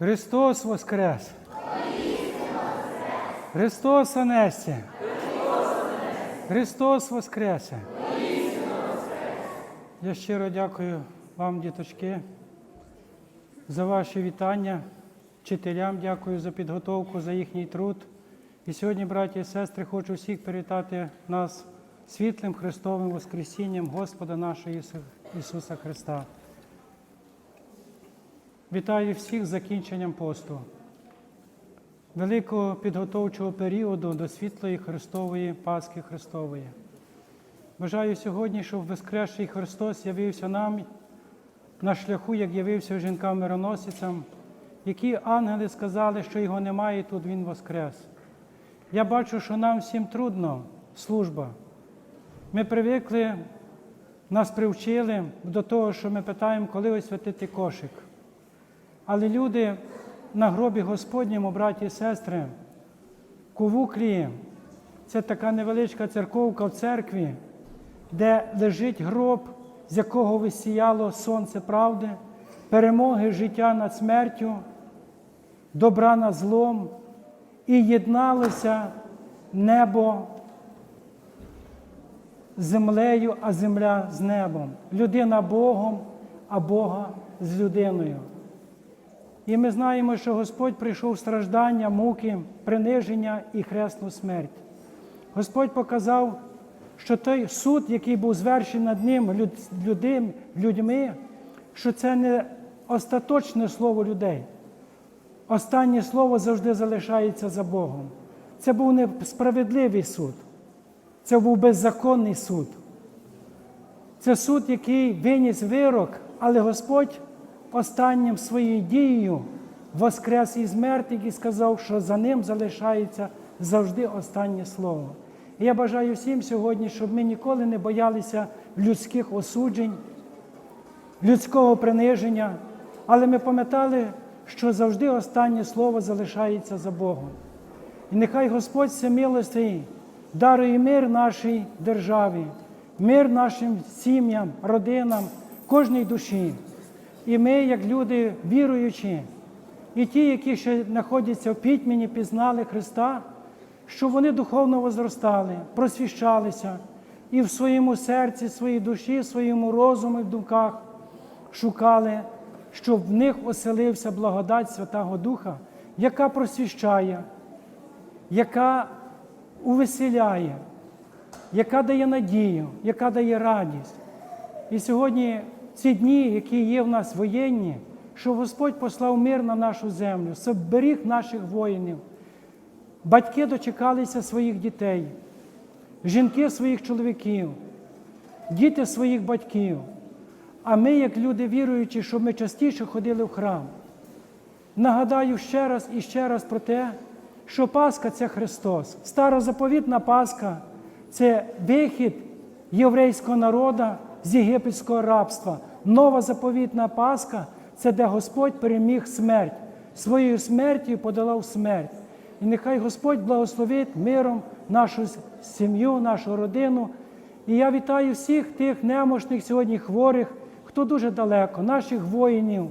Христос Воскрес! Христос Анесте! Христос Воскресе! Я щиро дякую вам, діточки, за ваші вітання. Вчителям дякую за підготовку, за їхній труд. І сьогодні, браті і сестри, хочу всіх привітати нас світлим Христовим Воскресінням Господа нашого Ісуса Христа. Вітаю всіх з закінченням посту, великого підготовчого періоду до світлої Христової Пасхи Христової. Бажаю сьогодні, щоб Воскресший Христос явився нам на шляху, як явився жінкам-мироносицям, які ангели сказали, що його немає, і тут Він воскрес. Я бачу, що нам всім трудно служба. Ми привикли, нас привчили до того, що ми питаємо, коли освятити кошик. Але люди на гробі Господньому, браті і сестри, Кувуклі, це така невеличка церковка в церкві, де лежить гроб, з якого висіяло сонце правди, перемоги життя над смертю, добра над злом, і єдналося небо землею, а земля з небом, людина Богом, а Бога з людиною. І ми знаємо, що Господь прийшов страждання, муки, приниження і хресну смерть. Господь показав, що той суд, який був звершений над ним люд- людим, людьми, що це не остаточне слово людей. Останнє слово завжди залишається за Богом. Це був не справедливий суд, це був беззаконний суд. Це суд, який виніс вирок, але Господь останнім своєю дією воскрес із мертвих і сказав, що за ним залишається завжди останнє слово. І я бажаю всім сьогодні, щоб ми ніколи не боялися людських осуджень, людського приниження, але ми пам'ятали, що завжди останнє слово залишається за Богом. І нехай Господь всемилостий дарує мир нашій державі, мир нашим сім'ям, родинам, кожній душі. І ми, як люди віруючі, і ті, які ще знаходяться в пітьмені, пізнали Христа, щоб вони духовно возростали, просвіщалися і в своєму серці, своїй душі, своєму розумі, в думках шукали, щоб в них оселився благодать Святого Духа, яка просвіщає, яка увеселяє, яка дає надію, яка дає радість. І сьогодні ці дні, які є в нас воєнні, що Господь послав мир на нашу землю, зберіг наших воїнів. Батьки дочекалися своїх дітей, жінки своїх чоловіків, діти своїх батьків. А ми, як люди віруючі, щоб ми частіше ходили в храм. Нагадаю ще раз і ще раз про те, що Пасха це Христос. Старозаповітна Пасха це вихід єврейського народу з єгипетського рабства. Нова заповітна Пасха це де Господь переміг смерть. Своєю смертю подолав смерть. І нехай Господь благословить миром нашу сім'ю, нашу родину. І я вітаю всіх тих немощних сьогодні хворих, хто дуже далеко, наших воїнів.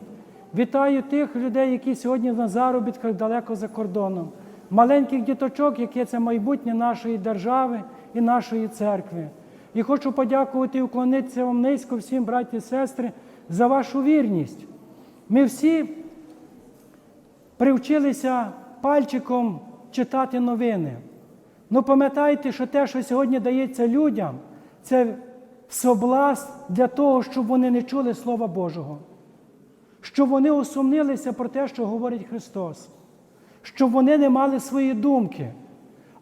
Вітаю тих людей, які сьогодні на заробітках далеко за кордоном, маленьких діточок, які це майбутнє нашої держави і нашої церкви. І хочу подякувати і уклонитися вам низько всім, браті і сестри, за вашу вірність. Ми всі привчилися пальчиком читати новини. Ну пам'ятайте, що те, що сьогодні дається людям, це соблазн для того, щоб вони не чули Слова Божого, щоб вони усумнилися про те, що говорить Христос, щоб вони не мали свої думки.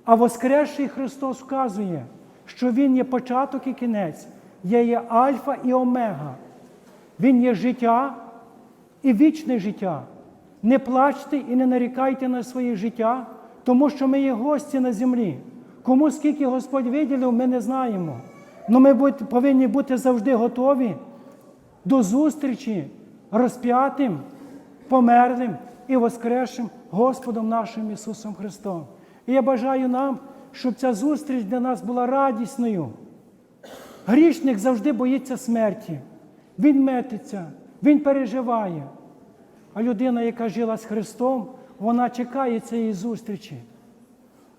А Воскресший Христос вказує, що Він є початок і кінець, є, є Альфа і Омега. Він є життя і вічне життя. Не плачте і не нарікайте на своє життя, тому що ми є гості на землі. Кому скільки Господь виділив, ми не знаємо. Але ми повинні бути завжди готові до зустрічі розп'ятим, померлим і воскресшим Господом нашим Ісусом Христом. І я бажаю нам, щоб ця зустріч для нас була радісною. Грішник завжди боїться смерті. Він метиться, він переживає. А людина, яка жила з Христом, вона чекає цієї зустрічі.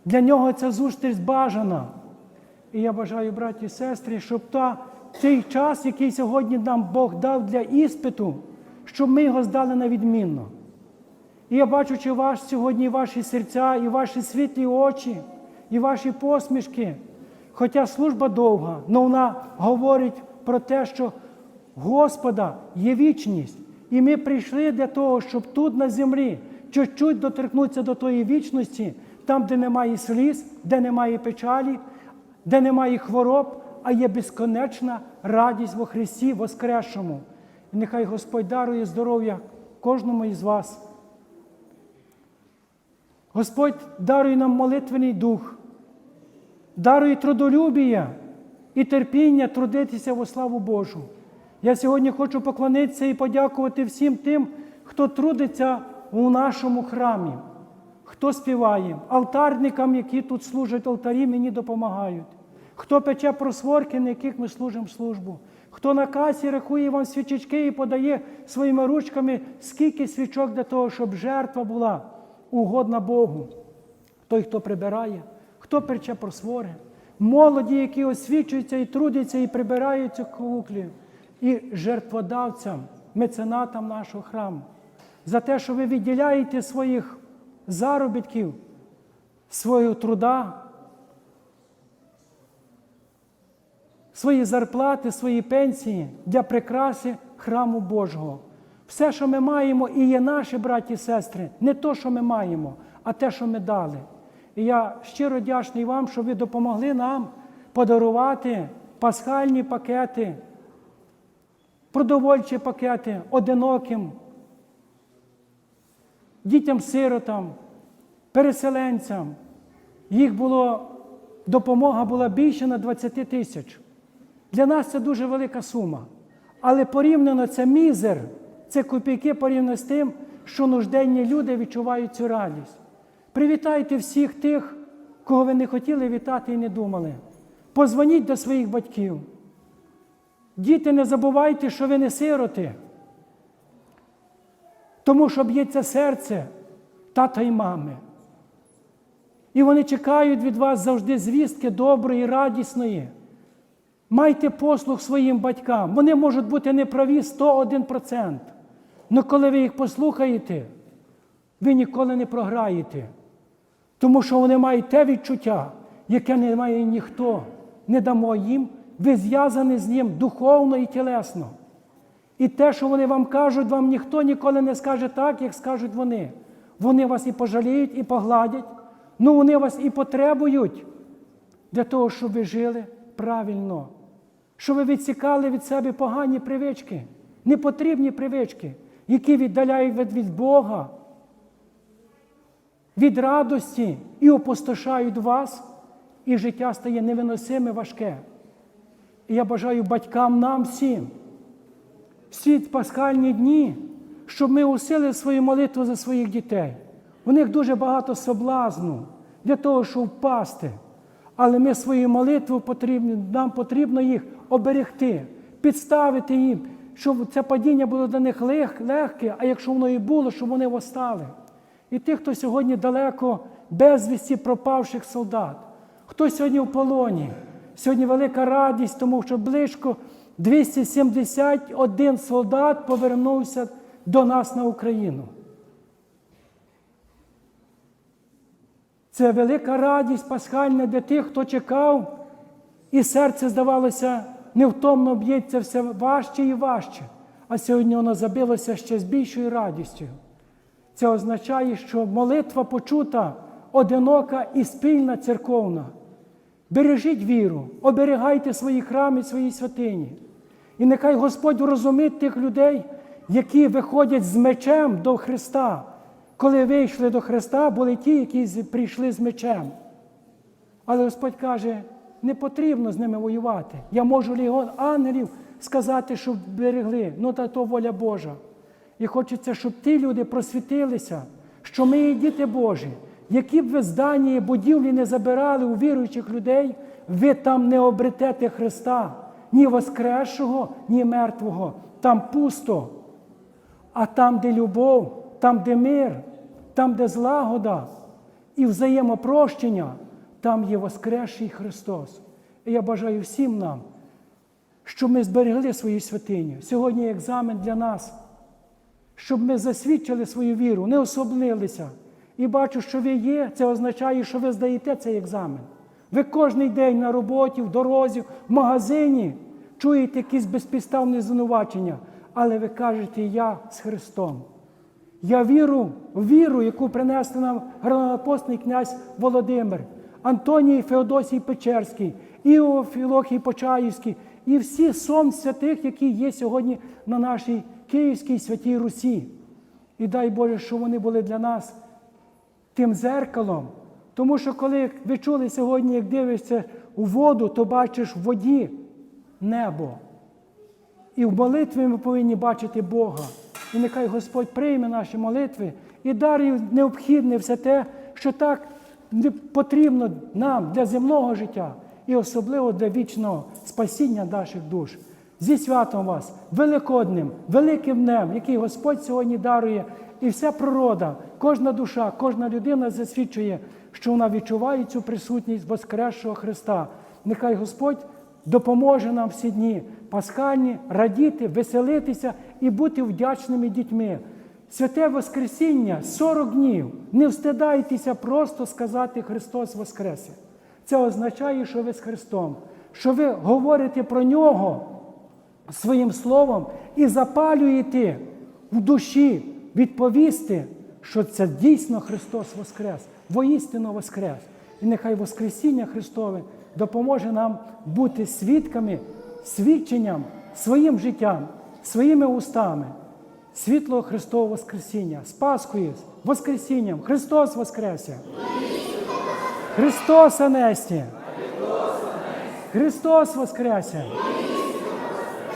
Для нього ця зустріч бажана. І я бажаю, браті і сестри, щоб та, цей час, який сьогодні нам Бог дав для іспиту, щоб ми його здали на відмінно. І я бачучи ваш сьогодні ваші серця, і ваші світлі очі, і ваші посмішки. Хоча служба довга, але вона говорить про те, що Господа є вічність. І ми прийшли для того, щоб тут на землі чуть-чуть доторкнутися до тої вічності, там, де немає сліз, де немає печалі, де немає хвороб, а є безконечна радість во Христі Воскресшому. І нехай Господь дарує здоров'я кожному із вас. Господь дарує нам молитвений дух, дарує трудолюбія і терпіння трудитися во славу Божу. Я сьогодні хочу поклонитися і подякувати всім тим, хто трудиться у нашому храмі, хто співає, алтарникам, які тут служать алтарі, мені допомагають. Хто пече просворки, на яких ми служимо службу, хто на касі рахує вам свічечки і подає своїми ручками, скільки свічок для того, щоб жертва була угодна Богу. Той, хто прибирає, хто пече просвори, молоді, які освічуються і трудяться, і прибирають цю куклі, і жертводавцям, меценатам нашого храму, за те, що ви відділяєте своїх заробітків, свого труда, свої зарплати, свої пенсії для прикраси храму Божого. Все, що ми маємо, і є наші браті і сестри, не то, що ми маємо, а те, що ми дали. І я щиро вдячний вам, що ви допомогли нам подарувати пасхальні пакети, продовольчі пакети одиноким, дітям-сиротам, переселенцям. Їх було, допомога була більше на 20 тисяч. Для нас це дуже велика сума. Але порівняно це мізер, це копійки порівняно з тим, що нужденні люди відчувають цю радість. Привітайте всіх тих, кого ви не хотіли вітати і не думали. Позвоніть до своїх батьків. Діти, не забувайте, що ви не сироти. Тому що б'ється серце тата і мами. І вони чекають від вас завжди звістки доброї, радісної. Майте послуг своїм батькам. Вони можуть бути неправі 101%. Але коли ви їх послухаєте, ви ніколи не програєте. Тому що вони мають те відчуття, яке не має ніхто. Не дамо їм, ви зв'язані з ним духовно і тілесно. І те, що вони вам кажуть, вам ніхто ніколи не скаже так, як скажуть вони. Вони вас і пожаліють, і погладять, ну вони вас і потребують для того, щоб ви жили правильно, щоб ви відсікали від себе погані привички, непотрібні привички, які віддаляють від, Бога, від радості і опустошають вас, і життя стає невиносиме важке. І я бажаю батькам нам всім, всі пасхальні дні, щоб ми усили свою молитву за своїх дітей. У них дуже багато соблазну для того, щоб впасти. Але ми свою молитву потрібно, нам потрібно їх оберегти, підставити їм, щоб це падіння було для них лег, легке, а якщо воно і було, щоб вони восстали. І тих, хто сьогодні далеко безвісті пропавших солдат, хто сьогодні в полоні, сьогодні велика радість, тому що близько 271 солдат повернувся до нас на Україну. Це велика радість пасхальна для тих, хто чекав, і серце, здавалося, невтомно б'ється все важче і важче. А сьогодні воно забилося ще з більшою радістю. Це означає, що молитва почута, одинока і спільна церковна. Бережіть віру, оберігайте свої храми, свої святині. І нехай Господь розумить тих людей, які виходять з мечем до Христа. Коли вийшли до Христа, були ті, які прийшли з мечем. Але Господь каже, не потрібно з ними воювати. Я можу легіон ангелів сказати, щоб берегли. Ну та то воля Божа. І хочеться, щоб ті люди просвітилися, що ми є діти Божі. Які б ви здані і будівлі не забирали у віруючих людей, ви там не обретете Христа, ні воскресшого, ні мертвого. Там пусто. А там, де любов, там, де мир, там, де злагода і взаємопрощення, там є Воскресший Христос. І я бажаю всім нам, щоб ми зберегли свою святиню. Сьогодні екзамен для нас, щоб ми засвідчили свою віру, не особлилися. І бачу, що ви є, це означає, що ви здаєте цей екзамен. Ви кожен день на роботі, в дорозі, в магазині чуєте якісь безпідставні звинувачення, але ви кажете, я з Христом. Я віру в віру, яку принесли нам гранатопостний князь Володимир, Антоній Феодосій Печерський, Іо Філохій Почаївський і всі сон святих, які є сьогодні на нашій Київській святій Русі. І дай Боже, що вони були для нас тим зеркалом. Тому що коли ви чули сьогодні, як дивишся у воду, то бачиш в воді небо. І в молитві ми повинні бачити Бога. І нехай Господь прийме наші молитви і дарує необхідне все те, що так потрібно нам для земного життя і особливо для вічного спасіння наших душ. Зі святом вас, великодним, великим днем, який Господь сьогодні дарує, і вся природа, кожна душа, кожна людина засвідчує, що вона відчуває цю присутність Воскресшого Христа. Нехай Господь допоможе нам всі дні пасхальні радіти, веселитися і бути вдячними дітьми. Святе Воскресіння 40 днів. Не встидайтеся просто сказати Христос Воскресе. Це означає, що ви з Христом, що ви говорите про Нього своїм словом і запалюєте в душі відповісти, що це дійсно Христос Воскрес, воістину Воскрес. І нехай Воскресіння Христове допоможе нам бути свідками, свідченням своїм життям, своїми устами. Світлого Христового Воскресіння, з Пасхою, Воскресінням. Христос Воскресе! Христос Анесті! Христос Воскресе!